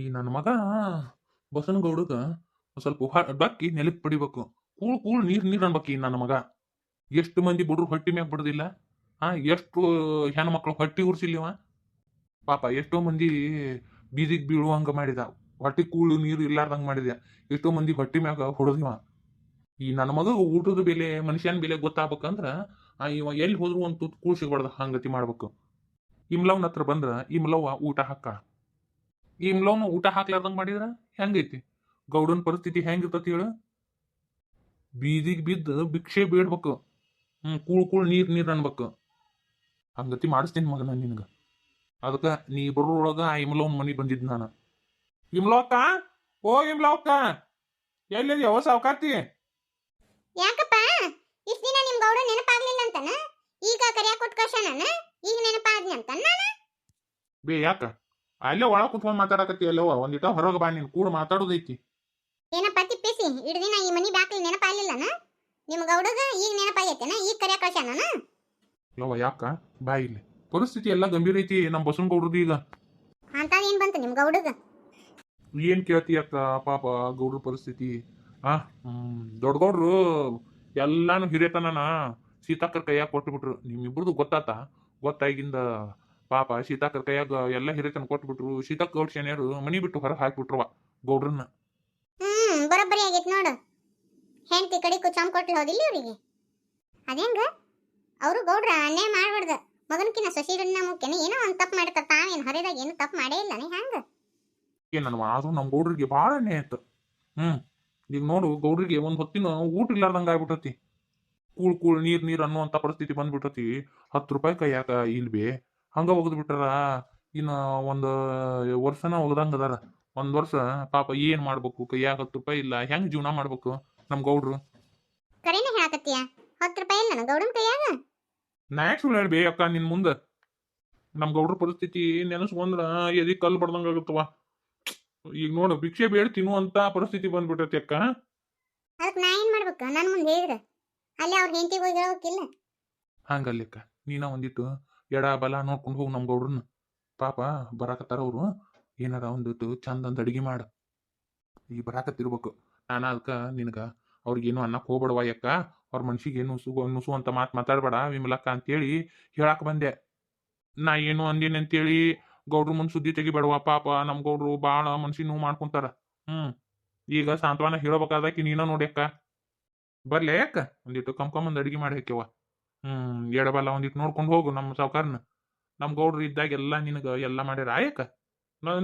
ಈ ನನ್ನ ಮಗ ಬಸನಗೌಡಗ ಸ್ವಲ್ಪ ಬಕ್ಕಿ ನೆಲಕ್ಕೆ ಪಡಿಬೇಕು. ಕೂಳ್ ಕೂಳ್ ನೀರ್ ನೀರ್ ಅನ್ಬೇಕು ಈ ನನ್ನ ಮಗ. ಎಷ್ಟು ಮಂದಿ ಬುಡ್ರು ಹೊಟ್ಟಿ ಮ್ಯಾಗ ಬಿಡುದಿಲ್ಲ. ಆ ಎಷ್ಟು ಹೆಣ್ಮಕ್ಳು ಹೊಟ್ಟಿ ಉರ್ಸಿಲ್ಲಿವ ಪಾಪ ಎಷ್ಟೋ ಮಂದಿ ಬೀದಿಗೆ ಬೀಳುವಂಗ ಮಾಡಿದ. ಹೊಟ್ಟಿ ಕೂಳು ನೀರು ಇರ್ಲಾರ್ದಂಗ ಮಾಡಿದ. ಎಷ್ಟೋ ಮಂದಿ ಹೊಟ್ಟಿ ಮ್ಯಾಗ ಹೊಡೆದಿವ ಈ ನನ್ನ ಮಗ ಊಟದ ಬೆಲೆ, ಮನುಷ್ಯನ ಬೆಲೆ ಗೊತ್ತಾಗ್ಬೇಕಂದ್ರ ಆ ಇವ ಎಲ್ಲಿ ಹೋದ್ರು ಒಂದು ತುತ್ತು ಕೂಳ್ ಸಿಗ್ಬಾರ್ದು ಹಂಗತಿ ಮಾಡ್ಬೇಕು. ಇಮ್ಲವ್ನ ಹತ್ರ ಬಂದ್ರ ಇಮ್ಲವ್ವ ಊಟ ಹಾಕ ಇಮ್ಲವ್ನ ಊಟ ಹಾಕ್ಲಾರ್ದಂಗ ಮಾಡಿದ್ರ ಹೆಂಗೈತಿ? ಗೌಡನ್ ಪರಿಸ್ಥಿತಿ ಹೆಂಗಿರ್ತತಿ ಹೇಳು? ಬೀದಿಗೆ ಬಿದ್ದು ಭಿಕ್ಷೆ ಬೇಡ್ಬೇಕು. ಹ್ಮ್ ಕೂಳ್ ಕೂಳ್ ನೀರ್ ನೀರ್ ಅನ್ಬೇಕು. ಹಂಗತಿ ಮಾಡಿಸ್ತೀನಿ ಮಗನ ನಿನಗ. ಅದಕ್ಕ ನೀ ಬರೋಳಗ ಆ ಇಮ್ಲೋನ್ ಮನಿ ಬಂದಿದ್ ನಾನು. ಇಮ್ಲೋಕ? ಓ ಇಮ್ಲೋಕ! ಎಲ್ಲಿ ಯಾವ ಸಾವ್ಕಾರ್ತಿ? ಯಾಕಪ್ಪ? ಇಷ್ಟ ದಿನ ನಿಮ್ ಗೌಡ ನೆನಪಾಗ್ಲಿಲ್ಲ ಅಂತನ? ಈಗ ಕರಿಯಾಕ್ ಕೊಟ್ ಕಳ್ಸ್ಯಾನ ಈಗ ನೆನಪಾದ್ನಿ ಅಂತ ನಾನು? ಬೇ ಯಾಕ? ಅಲ್ಲೇ ಒಳಗ್ ಕುತ್ಕೊಂಡ್ ಮಾತಾಡಕತ್ತಿ ಅಲ್ಲವ ಒಂದಿಟ ಹೊರಗೆ ಬಾ ನೀನ್ ಕೂಡ ಮಾತಾಡೋದೈತಿ. ಏನಪ್ಪ ತಿಪ್ಪಿಸಿ ಇಡ್ ದಿನ ಈ ಮನಿ ಬಾಕ್ಲಿ ನೆನಪಾಗ್ಲಿಲ್ಲನ ನಿಮ್ ಗೌಡಗ ಈಗ ನೆನಪಾಗೈತೆನ ಈಗ ಕರೆಯ ಕಳ್ಸ್ಯಾನ ಯವ್ವ ಯಾಕ? ಬಾ ಇಲ್ಲಿ. ಪರಿಸ್ಥಿತಿ ಎಲ್ಲ ಗಂಭೀರ ಐತಿ ನಮ್ಮ ಬಸವನಗೌಡ್ರದ್ದು ಈಗ. ಅಂತ ಏನ್ ಬಂತು ನಿಮ್ ಗೌಡಗ ಏನ್ ಕೇಳ್ತಿ ಅಕ್ಕ? ಪಾಪ ಗೌಡ್ರ ಪರಿಸ್ಥಿತಿ. ಆ ದೊಡ್ಡ ಗೌಡ್ರು ಎಲ್ಲಾನು ಹಿರಿಯತನನ ಸೀತಾಕರ್ ಕೈಯಾಗ ಕೊಟ್ಬಿಟ್ರು. ನಿಮ್ಮಿಬ್ರದ್ದು ಗೊತ್ತಾತ? ಗೊತ್ತಾಗಿಂದ ಪಾಪ ಸೀತಾಕರ್ ಕೈಯಾಗ ಎಲ್ಲ ಹಿರಿತನ ಕೊಟ್ಬಿಟ್ರು. ಸೀತಾ ಗೌಡ್ ಶನಿಯರು ಮನಿ ಬಿಟ್ಟು ಹೊರಗೆ ಹಾಕ್ಬಿಟ್ರವ ಗೌಡ್ರನ್ನ. ಹ್ಮ್ ಬರೋಬ್ಬರಿ ಆಗೈತಿ ನೋಡು. ಹೆಂಡತಿ ಕಡೆ ಕುಚಾಮ್ ಕೊಟ್ಲು ಹೋದಿಲ್ಲ ಇವರಿಗೆ. ಅದೇಂಗ? ಅವರು ಗೌಡ್ರ ಅನ್ಯಾಯ ಮಾಡ್ಬಾರ್ದ. ಮಗನಕಿನ ಸೊಸಿರನ್ನ ಮುಖ್ಯನ ಏನೋ ಒಂದ್ ತಪ್ಪು ಮಾಡ್ತಾರ. ತಾವೇನ್ ಹರಿದಾಗ ಏನು ತಪ್ಪು ಮಾಡೇ ಇಲ್ಲ ನೀ ಹೆಂಗ ಏನನ್ವ ಆದ್ರೂ ನಮ್ಮ ಗೌಡ್ರಿಗೆ ಭಾಳ ಅನ್ಯಾಯ ಆಯ್ತು. ಹ್ಮ್ ಈಗ ನೋಡು ಗೌಡ್ರಿಗೆ ಒಂದು ಹೊತ್ತಿನ ಊಟ ಇಲ್ಲಾರ್ದಂಗ ಆಗ್ಬಿಟ್ಟತಿ ಕೂಳ್ ಕೂಳ್ ನೀರ್ ನೀರ್ ಅನ್ನುವಂತ ಪರಿಸ್ಥಿತಿ ಬಂದ್ಬಿಟ್ಟತಿ ಹತ್ತು ರೂಪಾಯಿ ಕೈಯಾಕ ಇಲ್ಬಿ? ಹಂಗ ಒಗದ್ ಬಿಟ್ಟಾರ ಇನ್ನು ಒಂದು ವರ್ಷನ ಒಗದಂಗ ಅದಾರ. ಒಂದ್ ವರ್ಷ ಪಾಪ ಏನ್ ಮಾಡ್ಬೇಕು? ಕೈಯಾಗ ಹತ್ತು ರೂಪಾಯಿ ಇಲ್ಲ. ಹೆಂಗ್ ಜೀವನ ಮಾಡ್ಬೇಕು ನಮ್ ಗೌಡ್ರು? ಕರೆನೇ ಹೇಳಕತ್ತೀಯ? ಹತ್ತು ರೂಪಾಯಿ ಇಲ್ಲ ನನ್ನ ಗೌಡನ್ ಕೈಯಾಗ? ನಾ ಯಾಕೆ ಸುಳ್ಳು ಹೇಳ್ಬಿ ಅಕ್ಕ ನಿನ್ ಮುಂದ? ನಮ್ ಗೌಡ್ರ ಪರಿಸ್ಥಿತಿ ನೆನೆಸ್ಕೊಂಡ್ರ ಎದಿ ಕಲ್ ಬಡ್ದಂಗ ಆಗುತ್ತವ ಈಗ ನೋಡು ಭಿಕ್ಷೆ ಬೇಡ ತಿನ್ನುವಂತ ಪರಿಸ್ಥಿತಿ ಬಂದ್ಬಿಟ್ಟೈತಿ ಅಕ್ಕ. ಅದಕ್ಕೆ ನಾ ಏನ್ ಮಾಡ್ಬೇಕು? ನನ್ ಮುಂದೆ ಹೇಳಿದ್ರ? ಅಲ್ಲಿ ಅವ್ರ ಹೆಂಡತಿಗೆ ಹೋಗಿ ಹೇಳ್ಬೇಕಿಲ್ಲ? ಹಂಗಲ್ಲಿಕ್ಕ ನೀನ ಒಂದಿಟ್ಟು ಎಡ ಬಲ ನೋಡ್ಕೊಂಡು ಹೋಗಿ ನಮ್ಮ ಗೌಡ್ರನ್ನ. ಪಾಪ ಬರಾಕತ್ತಾರ ಅವರು. ಏನಾರ ಒಂದು ಚಂದ ಅಂದ್ ಅಡಿಗೆ ಮಾಡ. ಈ ಬರಾಕತ್ತಿರ್ಬೇಕು. ನಾನು ಅದಕ್ಕೆ ನಿನಗ ಅವ್ರಿಗೇನು ಅನ್ನಕ್ಕೆ ಹೋಗ್ಬೇಡವ ಯಾಕ ಅವ್ರ ಮನ್ಸಿಗೆ ಏನು ನುಸು ನುಸು ಅಂತ ಮಾತು ಮಾತಾಡ್ಬೇಡ ವಿಮಲಕ್ಕ ಅಂತೇಳಿ ಹೇಳಕ್ ಬಂದೆ. ನಾ ಏನು ಅಂದಿನಿ ಅಂತೇಳಿ ಗೌಡ್ರ ಮುಂದೆ ಸುದ್ದಿ ತೆಗಿಬೇಡವ ಪಾಪ. ನಮ್ಮ ಗೌಡ್ರು ಭಾಳ ಮನ್ಸಿಗೆ ನೋವು ಮಾಡ್ಕೊಂತಾರ. ಹ್ಞೂ ಈಗ ಸಾಂತ್ವನ ಹೇಳ್ಬೇಕಾದಕ್ಕೆ ನೀನ ನೋಡ್ಯಕ್ಕ ಬರ್ಲೇ ಯಾಕ ಒಂದಿಟ್ಟು ಕಂಕೊಂಬಂದು ಅಡಿಗೆ ಮಾಡಿ ಹಾಕ್ಯವ ಹ್ಮ್ ಎಡಬಲ್ಲ ಒಂದಿಟ್ಟು ನೋಡ್ಕೊಂಡು ಹೋಗು ನಮ್ಮ ಸಾವ್ಕಾರನ. ನಮ್ಮ ಗೌಡ್ರು ಇದ್ದಾಗ ಎಲ್ಲ ನಿನಗೆ ಎಲ್ಲ ಮಾಡ್ಯಾರ ಆಯಕ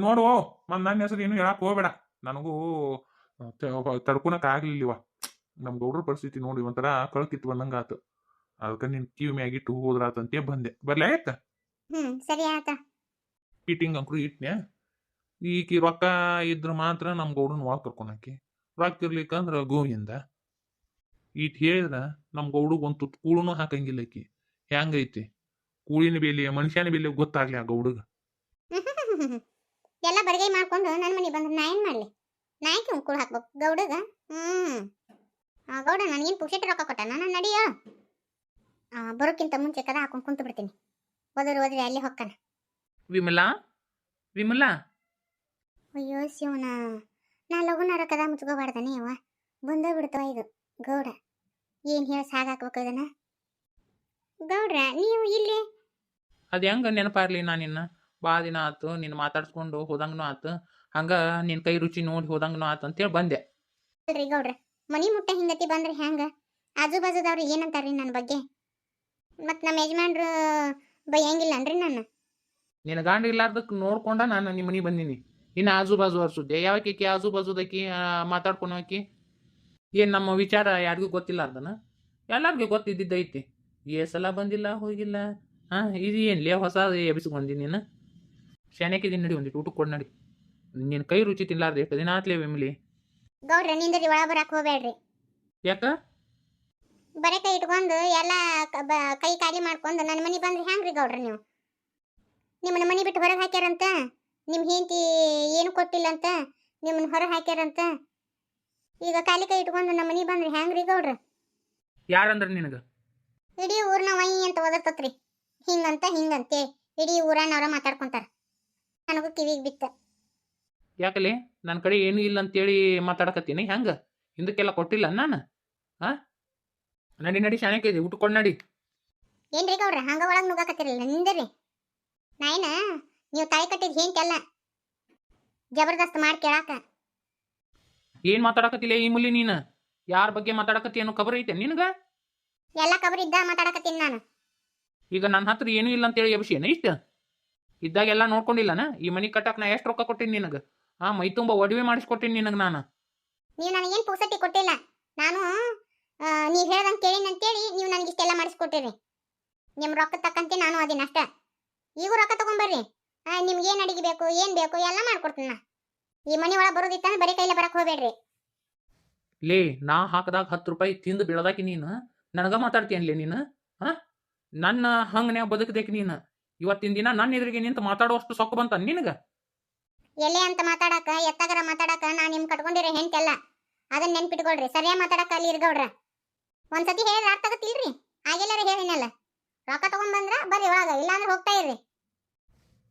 ನೋಡು ಮತ್ ನನ್ನ ಹೆಸರು ಏನು ಹೇಳಕ್ ಹೋಗ್ಬೇಡ. ನನಗೂ ತಡ್ಕೊಳಕ್ ಆಗ್ಲಿಲ್ವ. ನಮ್ಮ ಗೌಡ್ರ ಪರಿಸ್ಥಿತಿ ನೋಡಿ ಒಂಥರ ಕಳ್ಕಿತ್ತು ಬಂದಂಗ ಆತು ಅದಕ್ಕೆ ನಿನ್ ಕಿವಿ ಮ್ಯಾಗಿಟ್ಟು ಹೋದ್ರಾತಂತೆ ಬಂದೆ. ಬರ್ಲಿ ಆಯ್ತ ಹ್ಮ್ ಸರಿ ಆತ. ಫಿಟ್ಟಿಂಗ್ ಅಂಕ್ರು ಇಟ್ನೆ ಈಕಿ ರೊಕ್ಕ ಇದ್ರ ಮಾತ್ರ ನಮ್ಮ ಗೌಡನ ಒಳಗೆ ಕರ್ಕೊಂಡಾಕಿ ರೊಕ್ಕ ಇರ್ಲಿಕ್ಕಂದ್ರ ಗೋವಿಂದ. ಈಟ್ ಹೇಳಿದ್ರ ನಮ್ಮ ಗೌಡಗ್ ಒಂದು ತುತ್ತು ಕೂಳುನು ಹಾಕಂಗಿಲ್ಲ ಆಕಿ. ಹೆಂಗೈತಿ ಕೂಳಿನ ಬೇಲಿ ಮನುಷ್ಯನ ಬೇಲಿ ಗೊತ್ತಾಗ್ಲಿ ಆ ಗೌಡಗ. ಎಲ್ಲ ಬಡಗೈ ಮಾಡ್ಕೊಂಡು ನನ್ನ ಮನೆ ಬಂದ್ರೆ ನಾ ಏನ್ ಮಾಡ್ಲಿ? ನಾ ಯಾಕೆ ಕೂಳು ಹಾಕ್ಬೇಕು ಗೌಡಗ? ಹ್ಮ್. ಆ ಗೌಡ ನನಗೇನು ಪುಕ್ಷಿಟ್ ರೊಕ್ಕ ಕೊಟ್ಟ? ನಾನು ನಡಿಯ? ಬರೋಕ್ಕಿಂತ ಮುಂಚೆ ಕದ ಹಾಕೊಂಡು ಕುಂತು ಬಿಡ್ತೀನಿ. ಹೋದ್ರೆ ಓದ್ರಿ ಅಲ್ಲಿ ಹೊಕ್ಕನ. ವಿಮಲಾ? ವಿಮಲಾ? ಅಯ್ಯೋ ಶಿವನ ನಾ ಲಗುನಾರ ಕದ ಮುಚ್ಕೋಬಾರ್ದಾನೆ ಅವ ಬಂದ ಬಿಡ್ತವ ಇದು. ಗೌಡ ಏನು ಹೇಳಿ ಸಾಗಾಕ್ಬೇಕು ಗೌಡ್ರ ನೀವು ಇಲ್ಲಿ. ಅದು ಹೆಂಗ ನೆನಪಾರ್ಲಿ ನಾನು ನಿನ್ನ? ಭಾಳ ದಿನ ಆತು ನಿನ್ನ ಮಾತಾಡ್ಸ್ಕೊಂಡು ಹೋದಂಗನು ಆತು. ಹಂಗ ನಿನ್ನ ಕೈ ರುಚಿ ನೋಡಿ ಹೋದಂಗನು ಆತು ಅಂತೇಳಿ ಬಂದೆ. ಅಲ್ರಿ ಗೌಡ್ರ ಮನಿ ಮುಟ್ಟ ಹಿಂಗತಿ ಬಂದ್ರೆ ಹೆಂಗ? ಆಜು ಬಾಜುದವ್ರು ಏನಂತಾರ್ರಿ ನನ್ನ ಬಗ್ಗೆ? ಮತ್ತು ನಮ್ಮ ಯಜಮಾನ್ರು ಬೈಯಂಗಿಲ್ಲನ್ರಿ ನನ್ನ? ನಿನ್ನ ಗಾಂಡ ಇರ್ಲಾರ್ದಕ್ಕೆ ನೋಡ್ಕೊಂಡ ನಾನು ನಿಮ್ಮ ಮನೆಗೆ ಬಂದೀನಿ. ಇನ್ನು ಆಜು ಬಾಜು ಹರ್ಸುದ್ದೆ ಯಾವಕ್ಕೆ ಆಜು ಬಾಜುದಕ್ಕಿ ಮಾತಾಡ್ಕೊಂಡು ಆಕಿ ಏನು ನಮ್ಮ ವಿಚಾರ ಯಾರಿಗೂ ಗೊತ್ತಿಲ್ಲ ಅಂತನ ಎಲ್ಲರಿಗೂ ಗೊತ್ತಿದ್ದೈತಿ ಏ ಸಲ ಬಂದಿಲ್ಲ ಹೋಗಿಲ್ಲ. ಹಾಂ ಇದು ಏನ್ಲೇ ಹೊಸ ಎಬಿಸ್ಕೊಂಡ್ ನೀನು? ಶಾನ್ಯಾಕಿದ್ದೀನಿ ನಡಿ ಒಂದಿಟ್ಟು ಊಟಕ್ಕೆ ಕೊಡು ನಡಿ. ನಿನ್ನ ಕೈ ರುಚಿ ತಿನ್ಲಾರ್ದು ಎಷ್ಟು ದಿನ ಆತ್ಲೇ ವಿಮಲಿ? ಗೌಡ್ರ ನಿಂದ್ರಿ ಒಳ ಬರಕ್ಕೆ ಹೋಗ್ಬೇಡ್ರಿ. ಯಾಕ? ಬರೇ ಕೈ ಇಟ್ಕೊಂಡು ಎಲ್ಲ ಕೈ ಖಾಲಿ ಮಾಡ್ಕೊಂಡು ನನ್ನ ಮನೆ ಬಂದ್ರೆ ಹೆಂಗ್ರಿ ಗೌಡ್ರ ನೀವು? ನಿಮ್ಮನ್ನ ಮನೆ ಬಿಟ್ಟು ಹೊರಗೆ ಹಾಕ್ಯಾರಂತ? ನಿಮ್ಮ ಹೆಂಡತಿ ಏನು ಕೊಟ್ಟಿಲ್ಲ ಅಂತ ನಿಮ್ಮನ್ನ ಹೊರಗೆ ಹಾಕ್ಯಾರಂತ? ಈಗ ಖಾಲಿ ಕೈ ಇಟ್ಕೊಂಡು ನಮ್ಮ ಮನೆ ಬಂದ್ರೆ ಹೆಂಗ್ರಿ ಗೌಡ್ರ? ಯಾರಂದ್ರ ನಿನಗೆ? ಇಡೀ ಊರ್ನ ವೈ ಅಂತ ಓದರ್ತತ್ರಿ ಹಿಂಗಂತ ಹಿಂಗಂತೆ ಇಡೀ ಊರನವರ ಮಾತಾಡ್ಕೊಂತಾರ. ನನಗೂ ಕಿವಿಗೆ ಬಿತ್ತ. ಯಾಕಲಿ? ನನ್ನ ಕಡೆ ಏನೂ ಇಲ್ಲ ಅಂತೇಳಿ ಮಾತಾಡಕತ್ತೀನಿ. ಹೆಂಗ? ಹಿಂದಕ್ಕೆಲ್ಲ ಕೊಟ್ಟಿಲ್ಲ ನಾನು? ಹಾ ನಡಿ ನಡಿ ಶಾಣಕ್ಕೆ ಇದೆ ಊಟ ಕೊಡ್ ನಡಿ. ಏನ್ರಿ ಗೌಡ್ರ? ಹಂಗ ಒಳಗೆ ನುಗ್ಗಾಕತ್ತಿರಲ್ಲ ನಿಂದ್ರಿ. ನಾಯನ ನೀವು ತಾಯಿ ಕಟ್ಟಿದ್ ಹೇಂಟಲ್ಲ ಜಬರ್ದಸ್ತ್ ಮಾಡಿ ಕೇಳಾಕ. ಏನ್ ಮಾತಾಡಕತ್ತಿಲ್ಲ ಈ ಮುಲಿ ನೀನು? ಯಾರ ಬಗ್ಗೆ ಮಾತಾಡಕತ್ತಿ ಅನ್ನೋ ಖಬರ್ ಐತೆ ನಿನಗ? ಎಲ್ಲ ಕಬರ್ ಇದ್ದ ಮಾತಾಡಕತ್ತೀನಿ ನಾನು. ಈಗ ನನ್ನ ಹತ್ರ ಏನೂ ಇಲ್ಲ ಅಂತೇಳಿ ಅಭಿಷೇನ ಇಷ್ಟ? ಇದ್ದಾಗೆಲ್ಲ ನೋಡ್ಕೊಂಡಿಲ್ಲನ? ಈ ಮನಿ ಕಟ್ಟಕ್ ನಾ ಎಷ್ಟು ರೊಕ್ಕ ಕೊಟ್ಟಿನಿ ನಿನಗ? ಆ ಮೈ ತುಂಬ ಒಡವೆ ಮಾಡಿಸ್ಕೊಟ್ಟಿನಿ ನಿನಗ ನಾನು. ನೀವು ಏನು ಪುಕ್ಸಟ್ಟಿ ಕೊಟ್ಟಿಲ್ಲ? ನಾನು ನೀವು ಹೇಳ್ದಂಗೆ ಕೇಳಿನ ಅಂತೇಳಿ ನೀವು ನನಗೆ ಇಷ್ಟೆಲ್ಲ ಮಾಡಿಸ್ಕೊಟ್ಟಿರಿ. ನಿಮ್ಮ ರೊಕ್ಕ ತಕ್ಕಂತೆ ನಾನು ಅದೀನಿ ಈಗ ಈಗೂ ರೊಕ್ಕ ತಗೊಂಬರ್ರಿ ನಿಮ್ಗೆ ಏನು ಅಡಿಗೆ ಬೇಕು ಏನು ಬೇಕು ಎಲ್ಲ ಮಾಡ್ಕೊಡ್ತೀನಿ ನಾ. ಈ ಮನೆ ಒಳಗೆ ಬರೋದಿತ್ತ ಬರೀ ಕೈಲೇ ಬರಕ್ ಹೋಗ್ಬೇಡ್ರಿ. ಲೇ ನಾ ಹಾಕದಾಗ ಹತ್ತು ರೂಪಾಯಿ ತಿಂದು ಬೀಳದಾಕಿ ನೀನು? ನನಗ ಮಾತಾಡ್ತೀಯನ್ಲೇ ನೀನು? ಹಾ? ನನ್ನ ಹಂಗನ್ಯಾಗ ಬದುಕದೇಕ್ ನೀನು? ಇವತ್ತಿನ ದಿನ ನನ್ನ ಎದುರಿಗೆ ನಿಂತು ಮಾತಾಡುವಷ್ಟು ಸೊಕ್ಕು ಬಂತ ನಿನಗ? ಎಲ್ಲಿ ಅಂತ ಮಾತಾಡಕ ಎತ್ತಾಗರ ಮಾತಾಡಕ ನಾ ನಿಮ್ ಕಟ್ಕೊಂಡಿರೋ ಹೆಂಡ್ತೆಲ್ಲ ಅದನ್ನ ನೆನ್ಪಿಟ್ಕೊಳ್ರಿ. ಸರಿಯಾಗಿ ಮಾತಾಡಕ ಅಲ್ಲಿ ಇರ್ಗೌಡ್ರ ಒಂದ್ಸತಿ ಹೇಳಿದ್ರೆ ಅರ್ಥ ಆಗತ್ತಿಲ್ರಿ? ಆಗಿಲ್ಲ ಹೇಳಿನಲ್ಲ ರೊಕ್ಕ ತಗೊಂಡ್ಬಂದ್ರ ಬರ್ರಿ ಒಳಗ ಇಲ್ಲಾಂದ್ರೆ ಹೋಗ್ತಾ ಇರ್ರಿ.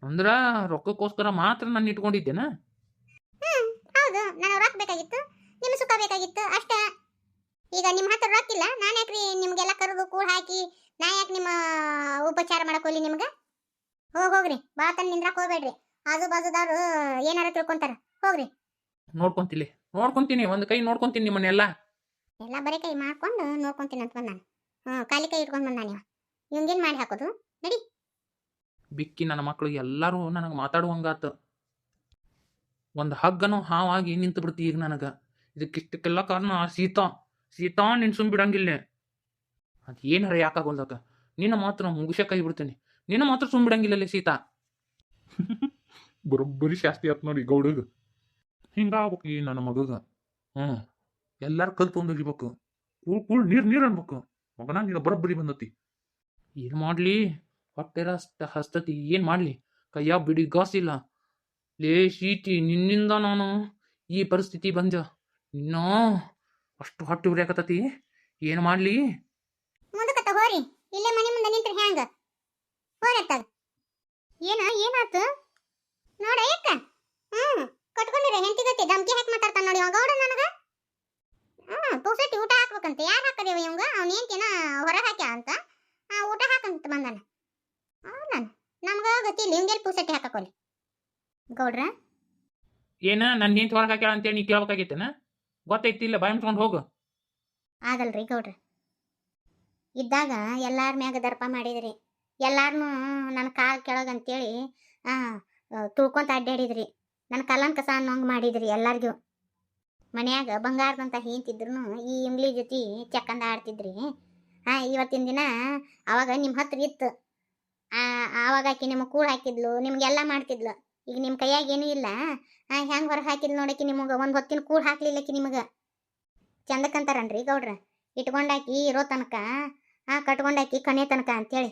ಅಂದ್ರ ರೊಕ್ಕಕ್ಕೋಸ್ಕರ ಮಾತ್ರ ನಾನು ಇಟ್ಕೊಂಡಿದ್ದೇನ? ಹೌದು ನಾನು ರೊಕ್ಕ ಬೇಕಾಗಿತ್ತು ನಿಮ್ಮ ಸುಖ ಬೇಕಾಗಿತ್ತು ಅಷ್ಟೇ. ಈಗ ನಿಮ್ಮ ಹತ್ರ ರೊಕ್ಕ ಇಲ್ಲ ನಾನು ಯಾಕ್ರಿ ನಿಮ್ಗೆಲ್ಲ ಕರೆದು ಕೂಳು ಹಾಕಿ ನಾ ಯಾಕೆ ನಿಮ್ಮ ಉಪಚಾರ ಮಾಡಕೋಲಿ ನಿಮ್ಗೆ? ಹೋಗಿ ಹೋಗ್ರಿ ಬಾ ತಂದು ನಿಂದ್ರಕ್ಕೆ ಹೋಗ್ಬೇಡ್ರಿ. ಆಜು ಬಾಜುದವ್ರು ಏನಾರ ತಿಳ್ಕೊಂತಾರ ಹೋಗ್ರಿ. ನೋಡ್ಕೊಂತಿಲಿ ನೋಡ್ಕೊಂತೀನಿ ಒಂದು ಕೈ ನೋಡ್ಕೊಂತೀನಿ ನಿಮ್ಮನ್ನೆಲ್ಲ. ಎಲ್ಲ ಬರೀ ಕೈ ಮಾಡ್ಕೊಂಡು ನೋಡ್ಕೊಂತೀನಿ ಅಂತ ಬಂದಾನ. ಹ್ಞೂ ಕಾಲಿ ಕೈ ಇಟ್ಕೊಂಡು ಬಂದಾನ ನೀವು ಇವಂಗೇನು ಮಾಡಿ ಹಾಕೋದು? ನಡಿ. ಬಿಕ್ಕಿ ನನ್ನ ಮಕ್ಕಳು ಎಲ್ಲರೂ ನನಗೆ ಮಾತಾಡುವಂಗಾತು. ಒಂದು ಹಗ್ಗನೂ ಹಾವಾಗಿ ನಿಂತು ಬಿಡ್ತಿ ಈಗ ನನಗೆ. ಇದಕ್ಕಿಷ್ಟಕ್ಕೆಲ್ಲ ಕಾರಣ ಸೀತಾ. ಸೀತಾ ನಿನ್ ಸುಮ್ ಬಿಡಂಗಿಲ್ಲ. ಅದು ಏನಾರ ಯಾಕಾಗೋಲ್ದಕ್ಕ ನಿನ್ನ ಮಾತ್ರ ಮುಗುಶ ಕೈ ಬಿಡ್ತೀನಿ. ನಿನ್ನ ಮಾತ್ರ ಸುಮ್ ಬಿಡಂಗಿಲ್ಲಲೇ ಸೀತಾ. ಬರೋಬ್ಬರಿ ಶಾಸ್ತಿ ಆತ್ ನೋಡಿ ಗೌಡಗ. ಹಿಂಗಾಗ್ಬೇಕು ಈ ನನ್ನ ಮಗಗ. ಹ್ಞೂ. ಎಲ್ಲಾರು ಕಲ್ ಹೋಗಿಬೇಕು ಕೂಳ್ ಕೂಳ್ ನೀರು ನೀರು ಅನ್ಬೇಕು. ಮಗನ ನೀನು ಬರೋಬ್ಬರಿ ಬಂದತಿ. ಏನು ಮಾಡಲಿ? ಹೊಟ್ಟೆರ ಹಸ್ತತಿ. ಏನು ಮಾಡಲಿ? ಕೈಯ ಬಿಡಿ ಗಾಸಿಲ್ಲ ಲೇ ಶೀತಿ ನಿನ್ನಿಂದ ನಾನು ಈ ಪರಿಸ್ಥಿತಿ ಬಂದ ಇನ್ನೂ ಅಷ್ಟು ಹೊಟ್ಟೆ ಉರಿಯಾಕತ್ತತಿ ಏನು ಮಾಡಲಿ ಮುಂದಕ್ಕತ್ತ ಹೋರಿ. ಇಲ್ಲೇ ಮನೆ ಮುಂದೆ ನಿಂತ್ರಿ ಹ್ಯಾಂಗ? ಹೋರತ್ತಾಗ ಏನ, ಏನಾತು? ನೋಡ ಯಾಕ ಹ್ಮ್, ಕಟ್ಕೊಂಡಿರ ಹೆಂಡತಿ ಗತಿ ಧಮ್ಕಿ ಹಾಕಿ ಮಾತಾಡ್ತಾನ ನೋಡಿ ಅವ ಗೌಡ ನನಗ. ಹ್ಮ್ ಪುಸಟಿ ಊಟ ಹಾಕ್ಬೇಕಂತ. ಯಾರು ಹಾಕದೇವ ಇವಂಗ ಅವ್ನ ಏನ್ಕೇನ ಹೊರಗೆ ಹಾಕ್ಯ ಅಂತ. ಆ, ಊಟ ಹಾಕಂತ ಬಂದಾನ. ನಾನು ನಮ್ಗ ಗತಿ ಇಲ್ಲ ಇವಂಗೆಲ್ಲಿ ಪುಸಟಿ ಹಾಕಕೋಲಿ ಗೌಡ್ರ? ಏನ ನನ್ನ ನಿಂತು ಹೊರಗೆ ಹಾಕ್ಯಾಳ ಅಂತೇಳಿ ನೀ ಕೇಳ್ಬೇಕಾಗಿತ್ತೇನ? ಗೊತ್ತೈತಿ ಇಲ್ಲ ಬಾಯ್ ಮುಟ್ಕೊಂಡು ಹೋಗು. ಆಗಲ್ರಿ ಗೌಡ್ರ. ಇದ್ದಾಗ ಎಲ್ಲಾರ ಮ್ಯಾಗ ದರ್ಪ ಮಾಡಿದ್ರಿ. ಎಲ್ಲಾರನು ನನ್ನ ಕಾಲ್ ಕೆಳಗಂತೇಳಿ ಆ ತುಳ್ಕೊಂತ ಅಡ್ಡಾಡಿದ್ರಿ ನನ್ನ ಕಲ್ಲನ್ ಕಸ ಅನ್ನೋಂಗ್ ಮಾಡಿದ್ರಿ ಎಲ್ಲಾರ್ಗೂ. ಮನ್ಯಾಗ ಬಂಗಾರದಂತ ಹಿಂತಿದ್ರು ಈ ಇಂಗ್ಲಿ ಜೊತೆ ಚಕ್ಕಂದ ಆಡ್ತಿದ್ರಿ. ಹಾ ಇವತ್ತಿನ ದಿನ ಅವಾಗ ನಿಮ್ಮ ಹತ್ರ ಇತ್ತು. ಆ ಆವಾಗ ಆಕಿ ನಿಮಗೆ ಕೂಳ್ ಹಾಕಿದ್ಲು ನಿಮ್ಗೆಲ್ಲ ಮಾಡ್ತಿದ್ಲು. ಈಗ ನಿಮ್ಮ ಕೈಯಾಗ ಏನೂ ಇಲ್ಲ. ಆ ಹೆಂಗೆ ಹೊರಗೆ ಹಾಕಿದ್ ನೋಡಕ್ಕೆ ನಿಮಗೆ? ಒಂದು ಹೊತ್ತಿನ ಕೂಡ ಹಾಕ್ಲಿಲ್ಲಕಿ ನಿಮಗೆ? ಚಂದಕ್ಕಂತಾರನ್ರಿ ಗೌಡ್ರ? ಇಟ್ಕೊಂಡಾಕಿ ಇರೋ ತನಕ ಆ ಕಟ್ಕೊಂಡಾಕಿ ಕನೆ ತನಕ ಅಂತೇಳಿ.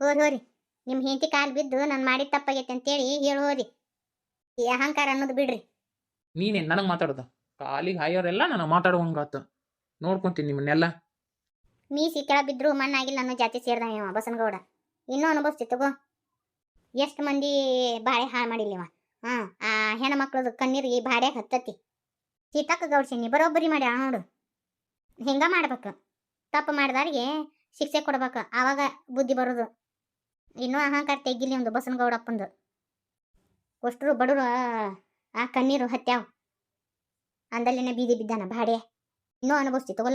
ಹೋರಿ ಹೋರಿ. ನಿಮ್ಮ ಹೆಂಡತಿ ಕಾಲು ಬಿದ್ದು ನಾನು ಮಾಡಿದ ತಪ್ಪಾಗೈತೆ ಅಂತೇಳಿ ಹೇಳಿ ಹೋರಿ. ಈ ಅಹಂಕಾರ ಅನ್ನೋದು ಬಿಡ್ರಿ. ನೀನೇ ನನಗೆ ಮಾತಾಡೋದು. ಕಾಲಿಗೆ ಹಾಯೋರೆಲ್ಲ ನನಗೆ ಮಾತಾಡುವಂಗಾತು. ನೋಡ್ಕೊಂತೀನಿ ನಿಮ್ಮನ್ನೆಲ್ಲ. ಮೀಸಿ ಕೆಳ ಬಿದ್ರು ಮಣ್ಣಾಗಿಲ್ಲ ಅನ್ನೋ ಜಾತಿ ಸೇರ್ದ ಬಸನ್ ಬಸನಗೌಡ ಇನ್ನೂ ಅನುಭವಿಸ್ತಿತ್ತು ತಗೋ. ಎಷ್ಟು ಮಂದಿ ಬಾಳೆ ಹಾಳು ಮಾಡಿಲ್ಲ ಇವ? ಹಾಂ, ಆ ಹೆಣ್ಮಕ್ಳದು ಕಣ್ಣೀರಿಗೆ ಬಾಡೆ ಹತ್ತತಿ. ಸೀತಕ್ಕ ಗೌಡ್ಸಿನಿ, ಬರೋಬ್ಬರಿ ಮಾಡಿ ನೋಡು. ಹಿಂಗ ಮಾಡ್ಬೇಕು. ತಪ್ಪು ಮಾಡಿದವ್ರಿಗೆ ಶಿಕ್ಷೆ ಕೊಡ್ಬೇಕು. ಆವಾಗ ಬುದ್ಧಿ ಬರೋದು. ಇನ್ನೂ ಅಹಂಕಾರ ತೆಗಿಲಿ ಒಂದು ಬಸನಗೌಡಪ್ಪಂದು ಅಷ್ಟರು ಬಡವರು, ಆ ಕಣ್ಣೀರು ಹತ್ಯಾವ. ಅಂದಲ್ಲಿನ ಬೀದಿ ಬಿದ್ದಾನ ಬಾಡೆ ಇನ್ನೂ ಅನುಭವಿಸ್ತಿ ತಗೋಲ್ಲ